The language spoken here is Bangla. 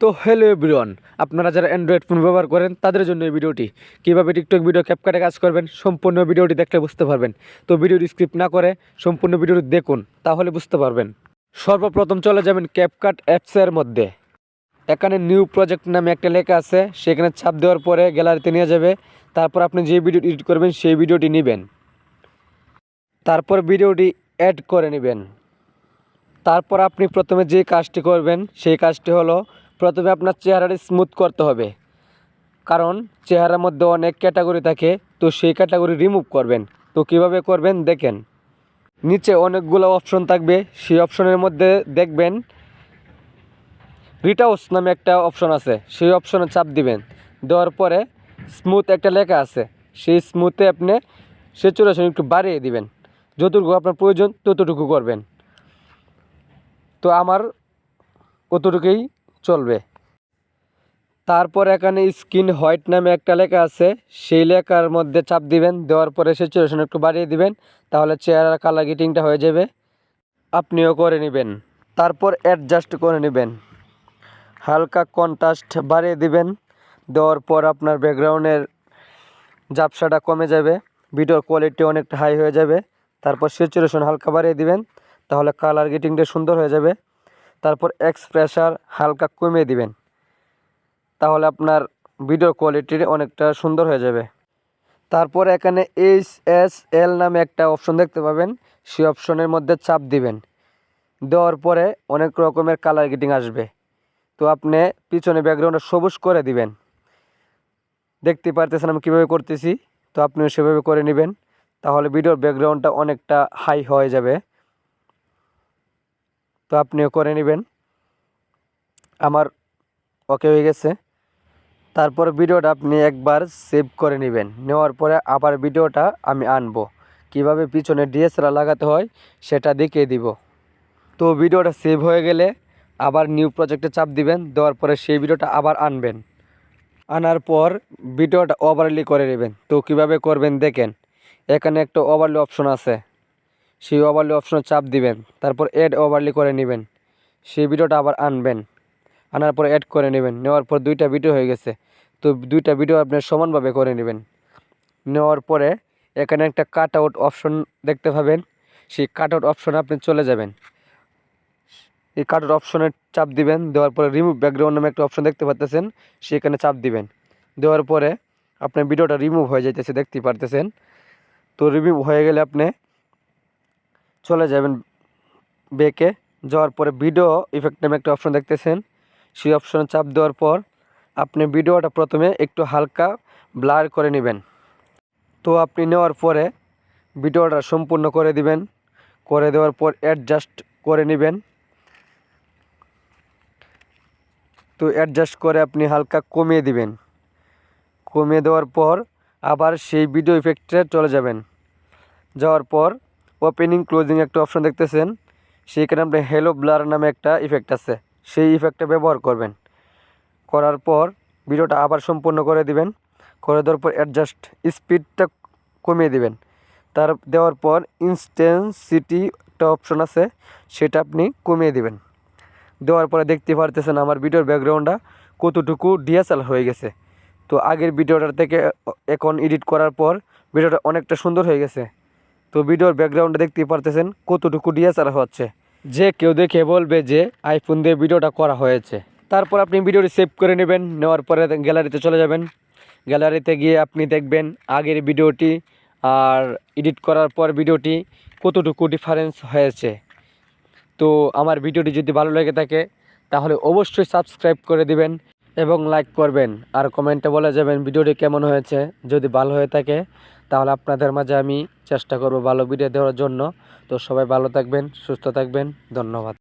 তো হ্যালো এভরিওয়ান আপনারা যারা অ্যান্ড্রয়েড ফোন ব্যবহার করেন, তাদের জন্য এই ভিডিওটি। কীভাবে টিকটক ভিডিও ক্যাপকাটে কাজ করবেন, সম্পূর্ণ ভিডিওটি দেখলে বুঝতে পারবেন। তো ভিডিওটি স্ক্রিপ্ট না করে সম্পূর্ণ ভিডিওটি দেখুন, তাহলে বুঝতে পারবেন। সর্বপ্রথম চলে যাবেন ক্যাপকাট অ্যাপসের মধ্যে। এখানে নিউ প্রজেক্ট নামে একটা লেখা আছে, সেখানে ছাপ দেওয়ার পরে গ্যালারিতে নিয়ে যাবে। তারপর আপনি যে ভিডিও এডিট করবেন, সেই ভিডিওটি নেবেন। তারপর ভিডিওটি অ্যাড করে নেবেন। তারপর আপনি প্রথমে যে কাজটি করবেন, সেই কাজটি হলো প্রথমে আপনার চেহারাটি স্মুথ করতে হবে। কারণ চেহারার মধ্যে অনেক ক্যাটাগরি থাকে, তো সেই ক্যাটাগরি রিমুভ করবেন। তো কীভাবে করবেন? দেখেন। নিচে অনেকগুলো অপশন থাকবে। সেই অপশনের মধ্যে দেখবেন রিটাউস নামে একটা অপশন আছে। সেই অপশনে চাপ দিবেন। দেওয়ার পরে স্মুথ একটা লেখা আছে। সেই স্মুথে আপনি সেচুরেশন একটু বাড়িয়ে দিবেন। যতটুকু আপনার প্রয়োজন ততটুকু করবেন। তো আমার কতটুকুই চলবে। তারপর এখানে স্কিন হোয়াইট নামে একটা লেখা আছে। সেই লেখার মধ্যে চাপ দিবেন, দেওয়ার পরে সেচুরেশন একটু বাড়িয়ে দিবেন, তাহলে চেহারার কালার গিটিংটা হয়ে যাবে। আপনিও করে নেবেন। তারপর অ্যাডজাস্ট করে নেবেন। হালকা কন্ট্রাস্ট বাড়িয়ে দিবেন। দেওয়ার পর আপনার ব্যাকগ্রাউন্ডের ঝাপসাটা কমে যাবে। ভিডিওর কোয়ালিটি অনেকটা হাই হয়ে যাবে। তারপর সেচুরেশন হালকা বাড়িয়ে দিবেন। তাহলে কালার গেটিংটা সুন্দর হয়ে যাবে। তারপর এক্স এক্সপ্রেশার হালকা কমিয়ে দিবেন। তাহলে আপনার ভিডিওর কোয়ালিটি অনেকটা সুন্দর হয়ে যাবে। তারপর এখানে এইচ এস এল নামে একটা অপশন দেখতে পাবেন। সেই অপশনের মধ্যে চাপ দিবেন। দেওয়ার পরে অনেক রকমের কালার গেটিং আসবে। তো আপনি পিছনে ব্যাকগ্রাউন্ডে সবুজ করে দিবেন। দেখতে পারতেছেন আমি কীভাবে করতেছি? তো আপনিও সেভাবে করে নেবেন। তাহলে ভিডিওর ব্যাকগ্রাউন্ডটা অনেকটা হাই হয়ে যাবে। তো আপনিও করে নেবেন। আমার ওকে হয়ে গেছে। তারপর ভিডিওটা আপনি একবার সেভ করে নেবেন। নেওয়ার পরে আবার ভিডিওটা আমি আনব। কীভাবে পিছনে ডিএসএলআর লাগাতে হয় সেটা দেখিয়ে দিব। তো ভিডিওটা সেভ হয়ে গেলে আবার নিউ প্রজেক্টে চাপ দিবেন, দেওয়ার পরে সেই ভিডিওটা আবার আনবেন। আনার পর ভিডিওটা ওভারলি করে নেবেন। তো কীভাবে করবেন দেখেন, এখানে একটা ওভারলি অপশন আছে। সেই ওভারলি অপশনে চাপ দিবেন, তারপর অ্যাড ওভারলি করে নেবেন। সেই ভিডিওটা আবার আনবেন। আনার পর অ্যাড করে নেবেন। নেওয়ার পর দুইটা ভিডিও হয়ে গেছে। তো দুইটা ভিডিও আপনি সমানভাবে করে নেবেন। নেওয়ার পরে এখানে একটা কাট আউট অপশন দেখতে পাবেন। সেই কাট আউট অপশনে আপনি চলে যাবেন। এই কাট আউট অপশনে চাপ দিবেন। দেওয়ার পরে রিমুভ ব্যাকগ্রাউন্ড নামে একটা অপশন দেখতে পাচ্তেছেন সেখানে চাপ দিবেন। দেওয়ার পরে আপনার ভিডিওটা রিমুভ হয়ে যাইতেছে, দেখতে পারতেছেন। তো রিমুভ হয়ে গেলে আপনি চলে যাবেন বেকে। যাওয়ার পরে ভিডিও ইফেক্ট নামে একটা অপশন দেখতেছেন। সেই অপশনে চাপ দেওয়ার পর আপনি ভিডিওটা প্রথমে একটু হালকা ব্লার করে নেবেন। তো আপনি নেওয়ার পরে ভিডিওটা সম্পূর্ণ করে দিবেন। করে দেওয়ার পর অ্যাডজাস্ট করে নেবেন। তো অ্যাডজাস্ট করে আপনি হালকা কমিয়ে দিবেন। কমিয়ে দেওয়ার পর আবার সেই ভিডিও ইফেক্টে চলে যাবেন। যাওয়ার পর ওপেনিং ক্লোজিং একটা অপশন দেখতেছেন, সেইখানে আপনি হেলো ব্লার নামে একটা ইফেক্ট আছে। সেই ইফেক্টটা ব্যবহার করবেন। করার পর ভিডিওটা আবার সম্পূর্ণ করে দিবেন। করে দেওয়ার পর অ্যাডজাস্ট স্পিডটা কমিয়ে দিবেন। তার দেওয়ার পর ইনস্টেন্সিটি একটা অপশন আছে, সেটা আপনি কমিয়ে দিবেন। দেওয়ার পরে দেখতে পারতেছেন আমার ভিডিওর ব্যাকগ্রাউন্ডটা কতটুকু ডিএসএল হয়ে গেছে। তো আগের ভিডিওটার থেকে এখন এডিট করার পর ভিডিওটা অনেকটা সুন্দর হয়ে গেছে। তো ভিডিওর ব্যাকগ্রাউন্ডে দেখতে পারতেছেন কতটুকু ডিএসএল হচ্ছে। যে কেউ দেখে বলবে যে আইফোন দিয়ে ভিডিওটা করা হয়েছে। তারপর আপনি ভিডিওটি সেভ করে নেবেন, নেওয়ার পরে গ্যালারিতে চলে যাবেন। গ্যালারিতে গিয়ে আপনি দেখবেন আগের ভিডিওটি আর এডিট করার পর ভিডিওটি কতটুকু ডিফারেন্স হয়েছে। তো আমার ভিডিওটি যদি ভালো লেগে থাকে, তাহলে অবশ্যই সাবস্ক্রাইব করে দিবেন এবং লাইক করবেন। আর কমেন্টে বলে যাবেন ভিডিওটি কেমন হয়েছে, যদি ভালো হয়ে থাকে তাহলে আপনাদের মাঝে আমি চেষ্টা করব ভালো ভিডিও দেওয়ার জন্য। তো সবাই ভালো থাকবেন, সুস্থ থাকবেন, ধন্যবাদ।